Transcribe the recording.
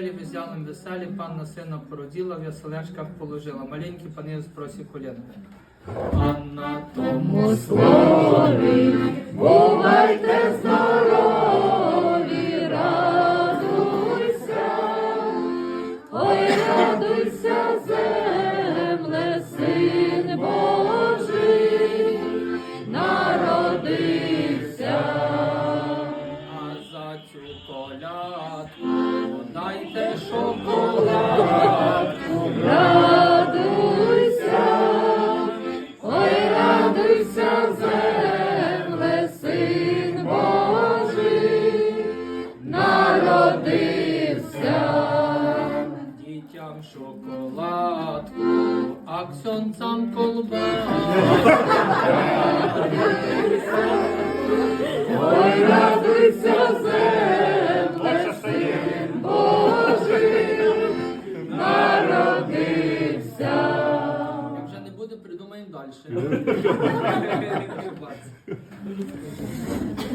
костелі везялим веселі, панна сина породіла, в положила. Маленькі пани спросі коліна. А тому Слові, дайте шоколадку. Радуйся, ой, радуйся, земле, син Божий, народився. Дітям шоколадку, а ксьонцам колбаску. далі.